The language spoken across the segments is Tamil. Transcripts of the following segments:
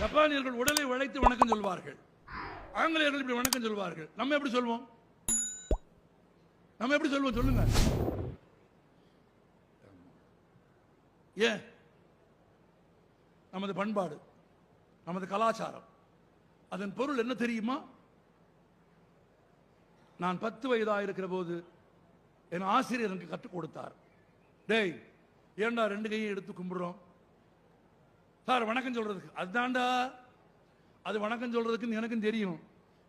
ஜப்பானியர்கள் உடலை உழைத்து வணக்கம் சொல்வார்கள். ஆங்கிலேயர்கள் இப்படி வணக்கம் சொல்வார்கள். நம்ம எப்படி சொல்வோம்? நம்ம எப்படி சொல்வோம் சொல்லுங்க. ஏன்? நமது பண்பாடு நமது கலாச்சாரம் அதன் பொருள் என்ன தெரியுமா? நான் பத்து வயதாக இருக்கிற போது என் ஆசிரியர் எனக்கு கற்றுக் கொடுத்தார். டேய் ஏன்டா ரெண்டு கையும் எடுத்து கும்பிடுறோம்? சார் வணக்கம் சொல்றதுக்கு. அதுதான்டா. அது வணக்கம் சொல்றதுக்கு எனக்கும் தெரியும்.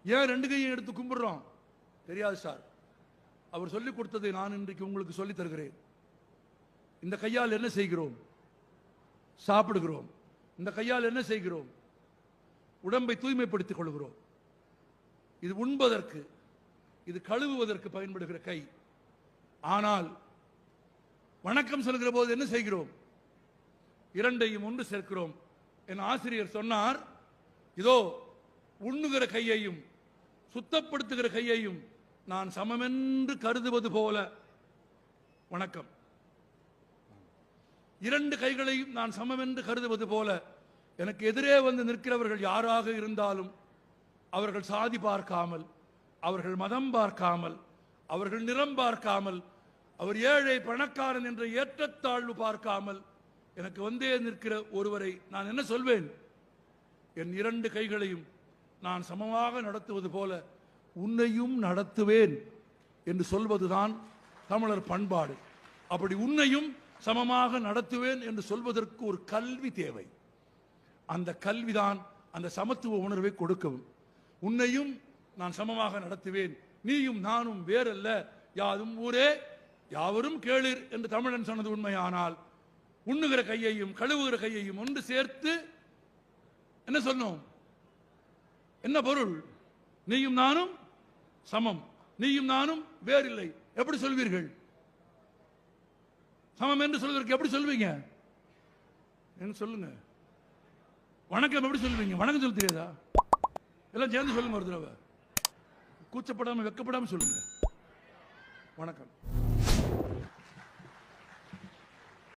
ஏன் ரெண்டு கையும் எடுத்து கும்பிடுறோம்? தெரியாது சார். அவர் சொல்லிக் கொடுத்ததை நான் இன்றைக்கு உங்களுக்கு சொல்லித் தருகிறேன். இந்த கையால் என்ன செய்கிறோம்? சாப்பிடுகிறோம். இந்த கையால் என்ன செய்கிறோம்? உடம்பை தூய்மைப்படுத்திக் கொள்கிறோம். இது உண்பதற்கு இது கழுவுவதற்கு பயன்படுகிற கை. ஆனால் வணக்கம் சொல்கிற போது என்ன செய்கிறோம்? இரண்டையும் ஒன்று சேர்க்கிறோம். என் ஆசிரியர் சொன்னார் இதோ உண்ணுகிற கையையும் சுத்தப்படுத்துகிற கையையும் நான் சமமென்று கருதுவது போல. வணக்கம். இரண்டு கைகளையும் நான் சமமென்று கருதுவது போல. எனக்கு எதிரே வந்து நிற்கிறவர்கள் யாராக இருந்தாலும் அவர்கள் சாதி பார்க்காமல் அவர்கள் மதம் பார்க்காமல் அவர்கள் நிறம் பார்க்காமல் அவர் ஏழை பணக்காரன் என்ற ஏற்றத்தாழ்வு பார்க்காமல் எனக்கு வந்தே நிற்கிற ஒருவரை நான் என்ன சொல்வேன்? என் இரண்டு கைகளையும் நான் சமமாக நடத்துவது போல உன்னையும் நடத்துவேன் என்று சொல்வதுதான் தமிழர் பண்பாடு. அப்படி உன்னையும் சமமாக நடத்துவேன் என்று சொல்வதற்கு ஒரு கல்வி தேவை. அந்த கல்விதான் அந்த சமத்துவ உணர்வை கொடுக்கவும் உன்னையும் நான் சமமாக நடத்துவேன். நீயும் நானும் வேறல்ல. யாதும் ஊரே யாவரும் கேளிர் என்று தமிழன் சொன்னது உண்மையானால் உண்ணுகிற கையையும் கழுவுகிற கையையும் ஒன்று சேர்த்து என்ன சொன்னோம்? என்ன பொருள்? நீயும் நானும் சமம். நீயும் நானும் வேறில்லை. எப்படி சொல்வீர்கள்? சமம் என்று சொல்வதற்கு எப்படி சொல்வீங்க? என்ன சொல்லுங்க? வணக்கம் எப்படி சொல்லுவீங்க வணக்கம் சொல்ல தெரியாதா? எல்லாம் சேர்ந்து சொல்லுங்க ஒரு தடவை. கூச்சப்படாம வெக்கப்படாமல் சொல்லுங்க. வணக்கம்.